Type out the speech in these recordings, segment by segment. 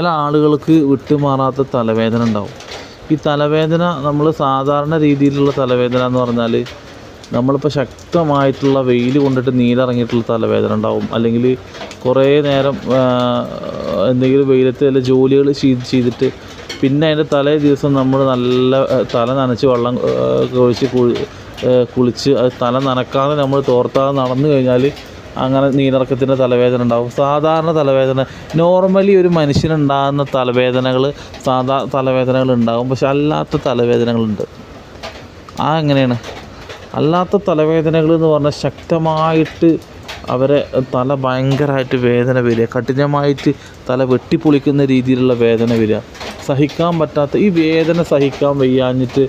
ചില ആളുകൾക്ക് വിട്ടുമാറാത്ത തലവേദന ഉണ്ടാവും. ഈ തലവേദന നമ്മൾ സാധാരണ രീതിയിലുള്ള തലവേദന എന്ന് പറഞ്ഞാൽ നമ്മളിപ്പോൾ ശക്തമായിട്ടുള്ള വെയിൽ കൊണ്ടിട്ട് നീരിറങ്ങിയിട്ടുള്ള തലവേദന ഉണ്ടാവും. അല്ലെങ്കിൽ കുറേ നേരം എന്തെങ്കിലും വെയിലത്ത് വല്ല ജോലികൾ ചെയ്ത് ചെയ്തിട്ട് പിന്നെ അതിന്റെ തലേ ദിവസം നമ്മൾ നല്ല തല നനച്ച് വെള്ളം ഒഴിച്ച് കുളിച്ച് അത് തല നനക്കാതെ നമ്മൾ തോർത്താതെ നടന്നു കഴിഞ്ഞാൽ അങ്ങനെ നീരിറക്കത്തിന്റെ തലവേദന ഉണ്ടാവും. സാധാരണ തലവേദന നോർമലി ഒരു മനുഷ്യനുണ്ടാകുന്ന തലവേദനകൾ സാധാ തലവേദനകൾ ഉണ്ടാകും. പക്ഷെ അല്ലാത്ത തലവേദനകളുണ്ട്. ആ എങ്ങനെയാണ്? അല്ലാത്ത തലവേദനകൾ എന്ന് പറഞ്ഞാൽ ശക്തമായിട്ട് അവരെ തല ഭയങ്കരമായിട്ട് വേദന വരിക കഠിനമായിട്ട് തല വെട്ടിപ്പൊളിക്കുന്ന രീതിയിലുള്ള വേദന വരിക. സഹിക്കാൻ പറ്റാത്ത ഈ വേദന സഹിക്കാൻ വയ്യാഞ്ഞിട്ട്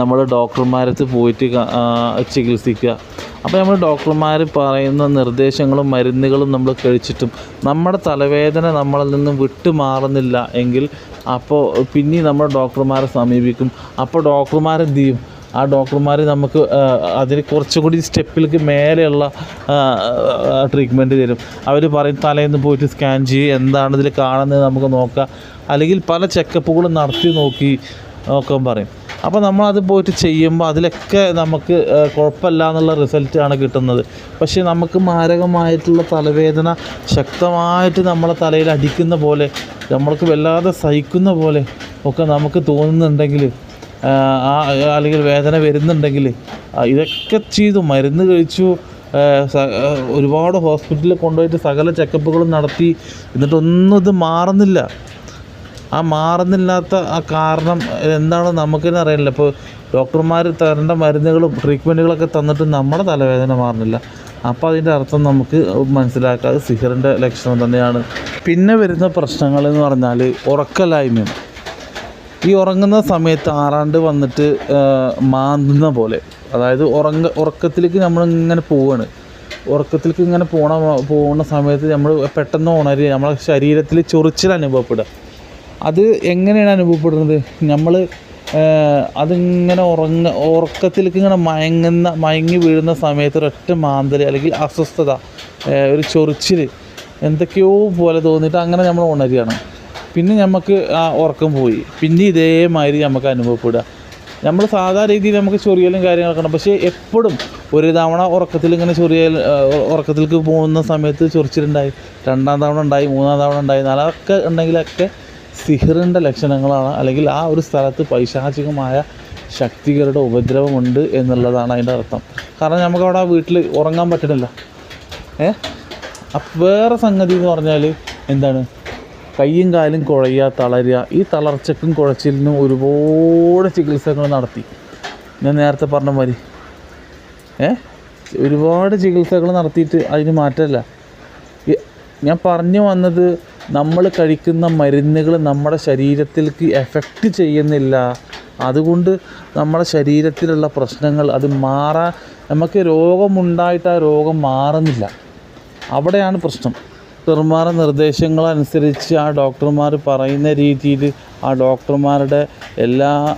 നമ്മൾ ഡോക്ടർമാരത്ത് പോയിട്ട് ചികിത്സിക്കുക. അപ്പോൾ നമ്മൾ ഡോക്ടർമാർ പറയുന്ന നിർദ്ദേശങ്ങളും മരുന്നുകളും നമ്മൾ കഴിച്ചിട്ടും നമ്മുടെ തലവേദന നമ്മളിൽ നിന്നും വിട്ടു മാറുന്നില്ല എങ്കിൽ അപ്പോൾ പിന്നെ നമ്മൾ ഡോക്ടർമാരെ സമീപിക്കും. അപ്പോൾ ഡോക്ടർമാരെന്ത് ചെയ്യും? ആ ഡോക്ടർമാർ നമുക്ക് അതിന് കുറച്ചുകൂടി സ്റ്റെപ്പിലേക്ക് മേലെയുള്ള ട്രീറ്റ്മെന്റ് തരും. അവർ പറയും തലേന്ന് പോയിട്ട് സ്കാൻ ചെയ്യും എന്താണ് ഇതിൽ കാണുന്നത് നമുക്ക് നോക്കാം. അല്ലെങ്കിൽ പല ചെക്കപ്പുകളും നടത്തി നോക്കി നോക്കാൻ പറയും. അപ്പോൾ നമ്മളത് പോയിട്ട് ചെയ്യുമ്പോൾ അതിലൊക്കെ നമുക്ക് കുഴപ്പമില്ല എന്നുള്ള റിസൾട്ടാണ് കിട്ടുന്നത്. പക്ഷേ നമുക്ക് മാരകമായിട്ടുള്ള തലവേദന ശക്തമായിട്ട് നമ്മളെ തലയിൽ അടിക്കുന്ന പോലെ നമ്മൾക്ക് വല്ലാതെ സഹിക്കുന്ന പോലെ ഒക്കെ നമുക്ക് തോന്നുന്നുണ്ടെങ്കിൽ ആ, അല്ലെങ്കിൽ വേദന വരുന്നുണ്ടെങ്കിൽ ഇതൊക്കെ ചെയ്തു മരുന്ന് കഴിച്ചു ഒരുപാട് ഹോസ്പിറ്റലിൽ കൊണ്ടുപോയിട്ട് സകല ചെക്കപ്പുകളും നടത്തി എന്നിട്ടൊന്നും ഇത് മാറുന്നില്ല. ആ മാറുന്നില്ലാത്ത ആ കാരണം എന്താണെന്ന് നമുക്ക് തന്നെ അറിയില്ല. ഇപ്പോൾ ഡോക്ടർമാർ തരേണ്ട മരുന്നുകളും ട്രീറ്റ്മെന്റുകളൊക്കെ തന്നിട്ട് നമ്മുടെ തലവേദന മാറുന്നില്ല. അപ്പോൾ അതിന്റെ അർത്ഥം നമുക്ക് മനസ്സിലാക്കാതെ സിഹറിന്റെ ലക്ഷണം തന്നെയാണ്. പിന്നെ വരുന്ന പ്രശ്നങ്ങൾ എന്ന് പറഞ്ഞാൽ ഉറക്കലായ്മയാണ്. ഈ ഉറങ്ങുന്ന സമയത്ത് ആറാണ്ട് വന്നിട്ട് മാന്തുന്ന പോലെ. അതായത് ഉറങ്ങ ഉറക്കത്തിലേക്ക് നമ്മൾ ഇങ്ങനെ പോവാണ്. ഉറക്കത്തിലേക്ക് ഇങ്ങനെ പോണ പോകുന്ന സമയത്ത് നമ്മൾ പെട്ടെന്ന് ഉണരുക. നമ്മളെ ശരീരത്തിൽ ചൊറിച്ചിൽ അനുഭവപ്പെടുക അത് എങ്ങനെയാണ് അനുഭവപ്പെടുന്നത്? നമ്മൾ അതിങ്ങനെ ഉറങ്ങ ഉറക്കത്തിലേക്ക് ഇങ്ങനെ മയങ്ങുന്ന മയങ്ങി വീഴുന്ന സമയത്ത് ഒരൊറ്റ മാന്തൽ അല്ലെങ്കിൽ അസ്വസ്ഥത ഒരു ചൊറിച്ചിൽ എന്തൊക്കെയോ പോലെ തോന്നിയിട്ട് അങ്ങനെ നമ്മൾ ഉണരുകയാണ്. പിന്നെ നമുക്ക് ആ ഉറക്കം പോയി. പിന്നെ ഇതേമാതിരി നമുക്ക് അനുഭവപ്പെടുക. നമ്മൾ സാധാരണ രീതിയിൽ നമുക്ക് ചൊറിയലും കാര്യങ്ങളൊക്കെ ഉണ്ട്. പക്ഷേ എപ്പോഴും ഒരു തവണ ഉറക്കത്തിൽ ഇങ്ങനെ ചൊറിയൽ ഉറക്കത്തിലേക്ക് പോകുന്ന സമയത്ത് ചൊറിച്ചിലുണ്ടായി. രണ്ടാം തവണ ഉണ്ടായി മൂന്നാം തവണ ഉണ്ടായി നാലൊക്കെ ഉണ്ടെങ്കിലൊക്കെ സിഹിറിന്റെ ലക്ഷണങ്ങളാണ് അല്ലെങ്കിൽ ആ ഒരു സ്ഥലത്ത് പൈശാചികമായ ശക്തികളുടെ ഉപദ്രവമുണ്ട് എന്നുള്ളതാണ് അതിന്റെ അർത്ഥം. കാരണം നമുക്കവിടെ വീട്ടിൽ ഉറങ്ങാൻ പറ്റണില്ല. ഏ? വേറെ സംഗതി എന്ന് പറഞ്ഞാൽ എന്താണ്? കയ്യും കാലും കുഴയുക തളരുക. ഈ തളർച്ചക്കും കുഴച്ചിലിനും ഒരുപാട് ചികിത്സകൾ നടത്തി. ഞാൻ നേരത്തെ പറഞ്ഞ മാതിരി. ഏ? ഒരുപാട് ചികിത്സകൾ നടത്തിയിട്ട് അതിന് മാറ്റമല്ല. ഞാൻ പറഞ്ഞു വന്നത് നമ്മൾ കഴിക്കുന്ന മരുന്നുകൾ നമ്മുടെ ശരീരത്തിലേക്ക് എഫക്റ്റ് ചെയ്യുന്നില്ല. അതുകൊണ്ട് നമ്മുടെ ശരീരത്തിലുള്ള പ്രശ്നങ്ങൾ അത് മാറാൻ നമുക്ക് രോഗമുണ്ടായിട്ട് ആ രോഗം മാറുന്നില്ല. അവിടെയാണ് പ്രശ്നം. ഡോക്ടർമാരുടെ നിർദ്ദേശങ്ങളനുസരിച്ച് ആ ഡോക്ടർമാർ പറയുന്ന രീതിയിൽ ആ ഡോക്ടർമാരുടെ എല്ലാ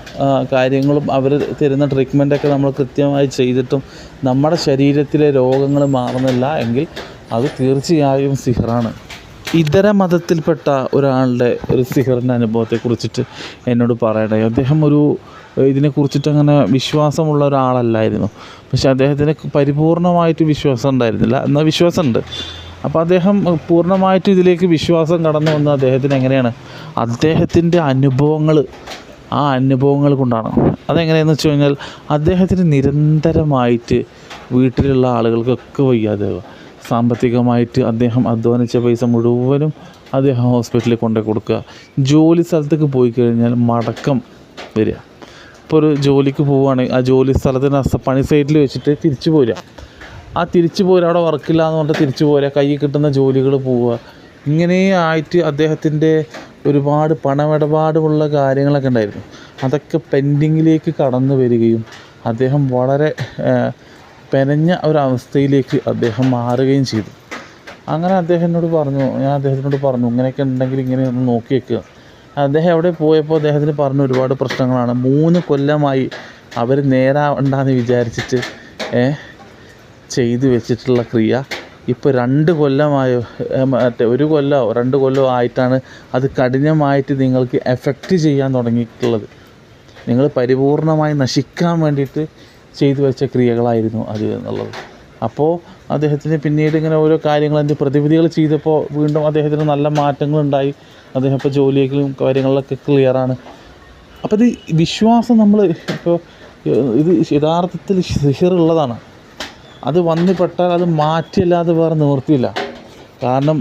കാര്യങ്ങളും അവർ തരുന്ന ട്രീറ്റ്മെന്റൊക്കെ നമ്മൾ കൃത്യമായി ചെയ്തിട്ടും നമ്മുടെ ശരീരത്തിലെ രോഗങ്ങൾ മാറുന്നില്ല എങ്കിൽ അത് തീർച്ചയായും സിഹറാണ്. ഇതര മതത്തിൽപ്പെട്ട ഒരാളുടെ ഒരു സിഹറിന്റെ അനുഭവത്തെ കുറിച്ചിട്ട് എന്നോട് പറയണേ. അദ്ദേഹം ഒരു ഇതിനെക്കുറിച്ചിട്ട് അങ്ങനെ വിശ്വാസമുള്ള ഒരാളല്ലായിരുന്നു. പക്ഷെ അദ്ദേഹത്തിന് പരിപൂർണമായിട്ട് വിശ്വാസം ഉണ്ടായിരുന്നില്ല. എന്നാൽ വിശ്വാസമുണ്ട്. അപ്പോൾ അദ്ദേഹം പൂർണമായിട്ട് ഇതിലേക്ക് വിശ്വാസം കടന്നു വന്ന അദ്ദേഹത്തിന് എങ്ങനെയാണ്? അദ്ദേഹത്തിന്റെ അനുഭവങ്ങൾ ആ അനുഭവങ്ങൾ കൊണ്ടാണ്. അതെങ്ങനെയാണെന്ന് വെച്ച് കഴിഞ്ഞാൽ അദ്ദേഹത്തിന് നിരന്തരമായിട്ട് വീട്ടിലുള്ള ആളുകൾക്കൊക്കെ വയ്യാതെ സാമ്പത്തികമായിട്ട് അദ്ദേഹം അധ്വാനിച്ച പൈസ മുഴുവനും അദ്ദേഹം ഹോസ്പിറ്റലിൽ കൊണ്ടു കൊടുക്കുക. ജോലി സ്ഥലത്തേക്ക് പോയി കഴിഞ്ഞാൽ മടക്കം വരിക. ഇപ്പോൾ ഒരു ജോലിക്ക് പോവുകയാണെങ്കിൽ ആ ജോലി സ്ഥലത്തിന് പണി സൈറ്റിൽ വെച്ചിട്ട് തിരിച്ചു പോരുക. ആ തിരിച്ചു പോരുക. അവിടെ വർക്കില്ല എന്ന് പറഞ്ഞിട്ട് തിരിച്ചു പോരുക. കയ്യിൽ കിട്ടുന്ന ജോലികൾ പോവുക. ഇങ്ങനെ ആയിട്ട് അദ്ദേഹത്തിന്റെ ഒരുപാട് പണമിടപാടുമുള്ള കാര്യങ്ങളൊക്കെ ഉണ്ടായിരുന്നു. അതൊക്കെ പെൻഡിങ്ങിലേക്ക് കടന്നു വരികയും അദ്ദേഹം വളരെ പെനഞ്ഞ ഒരവസ്ഥയിലേക്ക് അദ്ദേഹം മാറുകയും ചെയ്തു. അങ്ങനെ അദ്ദേഹം എന്നോട് പറഞ്ഞു ഞാൻ അദ്ദേഹത്തിനോട് പറഞ്ഞു ഇങ്ങനെയൊക്കെ ഉണ്ടെങ്കിൽ ഇങ്ങനെ ഒന്ന് നോക്കി വെക്കുക അദ്ദേഹം എവിടെ പോയപ്പോൾ അദ്ദേഹത്തിന് പറഞ്ഞു ഒരുപാട് പ്രശ്നങ്ങളാണ്. മൂന്ന് കൊല്ലമായി അവർ നേരാവണ്ടെന്ന് വിചാരിച്ചിട്ട് ചെയ്തു വെച്ചിട്ടുള്ള ക്രിയ. ഇപ്പോൾ രണ്ട് കൊല്ലമായോ മറ്റേ ഒരു കൊല്ലമോ രണ്ട് കൊല്ലമോ ആയിട്ടാണ് അത് കഠിനമായിട്ട് നിങ്ങൾക്ക് എഫക്റ്റ് ചെയ്യാൻ തുടങ്ങിയിട്ടുള്ളത്. നിങ്ങൾ പരിപൂർണമായി നശിക്കാൻ വേണ്ടിയിട്ട് ചെയ്തു വെച്ച ക്രിയകളായിരുന്നു അത് എന്നുള്ളത്. അപ്പോൾ അദ്ദേഹത്തിന് പിന്നീട് ഇങ്ങനെ ഓരോ കാര്യങ്ങൾ അതിന്റെ പ്രതിവിധികൾ ചെയ്തപ്പോൾ വീണ്ടും അദ്ദേഹത്തിന് നല്ല മാറ്റങ്ങളുണ്ടായി. അദ്ദേഹം ഇപ്പോൾ ജോലിയിലും കാര്യങ്ങളിലൊക്കെ ക്ലിയറാണ് അപ്പോൾ ഇത് വിശ്വാസം നമ്മൾ ഇപ്പോൾ ഇത് യഥാർത്ഥത്തിൽ സിഹറുള്ളതാണ് അത് വന്നു പെട്ടാൽ അത് മാറ്റിയല്ലാതെ വേറെ നിവർത്തിയില്ല കാരണം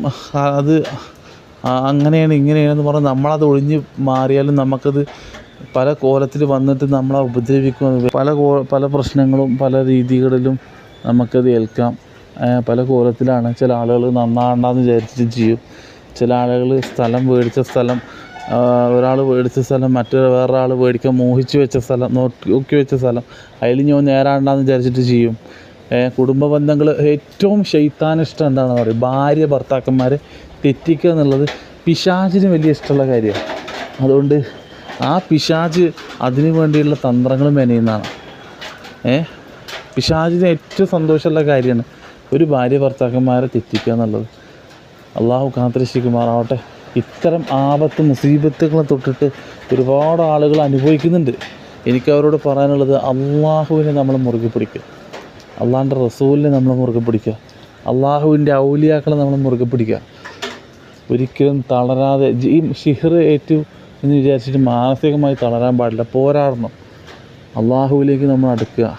അത് അങ്ങനെയാണ് ഇങ്ങനെയാണെന്ന് പറഞ്ഞ് നമ്മളത് ഒഴിഞ്ഞ് മാറിയാലും നമുക്കത് പല കോലത്തിൽ വന്നിട്ട് നമ്മളെ ഉപദ്രവിക്കും പല കോ പല പ്രശ്നങ്ങളും പല രീതികളിലും നമുക്കത് ഏൽക്കാം. പല കോലത്തിലാണ് ചില ആളുകൾ നന്നാകണ്ടെന്ന് വിചാരിച്ചിട്ട് ചെയ്യും. ചില ആളുകൾ സ്ഥലം മേടിച്ച സ്ഥലം ഒരാൾ മേടിച്ച സ്ഥലം മറ്റൊരു വേറൊരാൾ മേടിക്കാൻ മോഹിച്ച് വെച്ച സ്ഥലം നോക്കി വെച്ച സ്ഥലം അതിൽ ഞാൻ നേരാണ്ടെന്ന് വിചാരിച്ചിട്ട് ചെയ്യും. കുടുംബ ബന്ധങ്ങൾ ഏറ്റവും ശൈത്താനിഷ്ടം എന്താണെന്ന് പറയും? ഭാര്യ ഭർത്താക്കന്മാരെ തെറ്റിക്കുക എന്നുള്ളത് പിശാചിന് വലിയ ഇഷ്ടമുള്ള കാര്യമാണ്. അതുകൊണ്ട് ആ പിശാജ് അതിനു വേണ്ടിയുള്ള തന്ത്രങ്ങൾ മെനയുന്നതാണ്. ഏ? പിശാജിന് ഏറ്റവും സന്തോഷമുള്ള കാര്യമാണ് ഒരു ഭാര്യ ഭർത്താക്കന്മാരെ തെറ്റിക്കുക എന്നുള്ളത്. അള്ളാഹു കാത്തിരക്ഷിക്കുമാറാവട്ടെ. ഇത്തരം ആപത്ത് മുസീബത്തുകളെ തൊട്ടിട്ട് ഒരുപാട് ആളുകൾ അനുഭവിക്കുന്നുണ്ട്. എനിക്ക് അവരോട് പറയാനുള്ളത് അള്ളാഹുവിനെ നമ്മൾ മുറുകെ പിടിക്കുക. അള്ളാഹിന്റെ റസൂലിനെ നമ്മൾ മുറുകെ പിടിക്കുക. അള്ളാഹുവിന്റെ ഔലിയാക്കളെ നമ്മൾ മുറുകെ പിടിക്കുക. ഒരിക്കലും തളരാതെ ഈ ഷിഹർ ഏറ്റു എന്ന് വിചാരിച്ചിട്ട് മാനസികമായി തളരാൻ പാടില്ല. പോരാടണം. അള്ളാഹുവിലേക്ക് നമ്മൾ അടുക്കുക.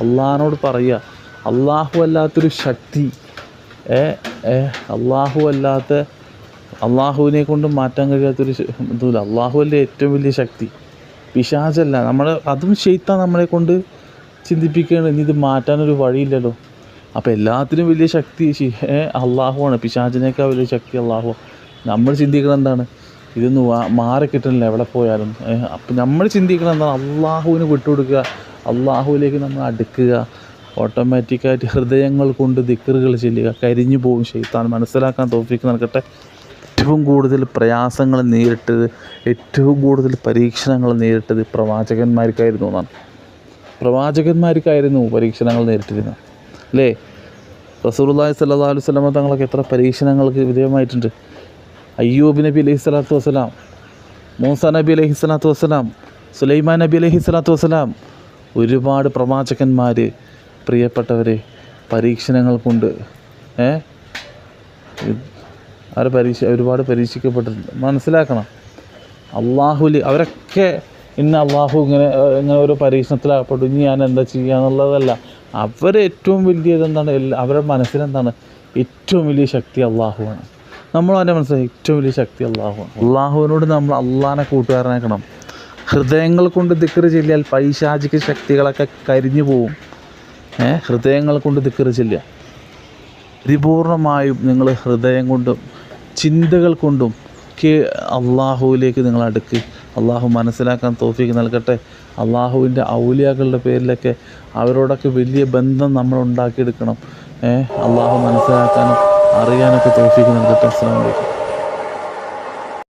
അള്ളാഹിനോട് പറയുക. അള്ളാഹു അല്ലാത്തൊരു ശക്തി. ഏ ഏ അള്ളാഹു അല്ലാത്ത അള്ളാഹുവിനെ കൊണ്ട് മാറ്റാൻ കഴിയാത്തൊരു ഇതുമില്ല. അള്ളാഹു അല്ലേ ഏറ്റവും വലിയ ശക്തി. പിശാചല്ല. നമ്മൾ അതും ചെയ്ത്താൻ നമ്മളെ കൊണ്ട് ചിന്തിപ്പിക്കുകയാണ്. ഇനി ഇത് മാറ്റാനൊരു വഴിയില്ലല്ലോ. അപ്പോൾ എല്ലാത്തിനും വലിയ ശക്തി അള്ളാഹുവാണ്. പിശാചിനേക്കാൾ വലിയ ശക്തി അള്ളാഹു നമ്മൾ ചിന്തിക്കണം എന്താണ്? ഇതൊന്ന് മാറിക്കിട്ടില്ല എവിടെ പോയാലും. അപ്പം നമ്മൾ ചിന്തിക്കണം എന്താണ്? അള്ളാഹുവിന് വിട്ടുകൊടുക്കുക അള്ളാഹുവിലേക്ക് നമ്മൾ അടുക്കുക ഓട്ടോമാറ്റിക്കായിട്ട് ഹൃദയങ്ങൾ കൊണ്ട് ദിക്കറുകൾ ചെല്ലുക കരിഞ്ഞു പോകും ചെയ്ത്താൻ മനസ്സിലാക്കാൻ തോഫിക്ക് നടക്കട്ടെ ഏറ്റവും കൂടുതൽ പ്രയാസങ്ങൾ നേരിട്ടത് ഏറ്റവും കൂടുതൽ പരീക്ഷണങ്ങൾ നേരിട്ടത് പ്രവാചകന്മാർക്കായിരുന്നു എന്നാണ്. പ്രവാചകന്മാർക്കായിരുന്നു പരീക്ഷണങ്ങൾ നേരിട്ടിരുന്നത്. അല്ലേ? റസൂലുള്ളാഹി സ്വല്ലല്ലാഹു അലൈഹി വസല്ലമ തങ്ങളൊക്കെ എത്ര പരീക്ഷണങ്ങൾക്ക് വിധേയമായിട്ടുണ്ട്. അയ്യൂബ് നബി അലൈഹി സ്വലാത്തു വസ്സലാം മൂസ നബി അലൈഹി സ്വലാത്തു വസ്സലാം സുലൈമാൻ നബി അലൈഹി സ്വലാത്തു വസ്സലാം. ഒരുപാട് പ്രവാചകന്മാർ പ്രിയപ്പെട്ടവരെ പരീക്ഷണങ്ങൾ കൊണ്ട് ഏ? അവരെ പരീക്ഷ ഒരുപാട് പരീക്ഷിക്കപ്പെട്ടിട്ടുണ്ട്. മനസ്സിലാക്കണം. അള്ളാഹുൽ അവരൊക്കെ ഇന്ന് അള്ളാഹു ഇങ്ങനെ ഇങ്ങനെ ഒരു പരീക്ഷണത്തിലാകപ്പെട്ടു ഇനി ഞാൻ എന്താ ചെയ്യുക എന്നുള്ളതല്ല. അവരെ ഏറ്റവും വലിയ എല്ലാ അവരുടെ മനസ്സിലെന്താണ്? ഏറ്റവും വലിയ ശക്തി അള്ളാഹുവാണ്. നമ്മൾ അവന്റെ മനസ്സിലായി ഏറ്റവും വലിയ ശക്തി അള്ളാഹു അള്ളാഹുവിനോട് നമ്മൾ അള്ളാഹിനെ കൂട്ടുകാരനാക്കണം. ഹൃദയങ്ങൾ കൊണ്ട് ദിക്കറ് ചെല്ലിയാൽ പൈശാചിക ശക്തികളൊക്കെ കരിഞ്ഞു പോവും. ഏഹ് ഹൃദയങ്ങൾ കൊണ്ട് ദിക്കറ് ചെല്ലുക. പരിപൂർണമായും നിങ്ങൾ ഹൃദയം കൊണ്ടും ചിന്തകൾ കൊണ്ടും ഒക്കെ അള്ളാഹുവിലേക്ക് നിങ്ങൾ അടുക്ക്. അള്ളാഹു മനസ്സിലാക്കാൻ തോഫിക്ക് നൽകട്ടെ. അള്ളാഹുവിന്റെ ഔലിയാക്കളുടെ പേരിലൊക്കെ അവരോടൊക്കെ വലിയ ബന്ധം നമ്മൾ ഉണ്ടാക്കിയെടുക്കണം. ഏഹ് അള്ളാഹു മനസ്സിലാക്കാനും അറിയാനൊക്കെ തോഫിക്ക് നൽകട്ടെ അസ്സാം വലൈക്കും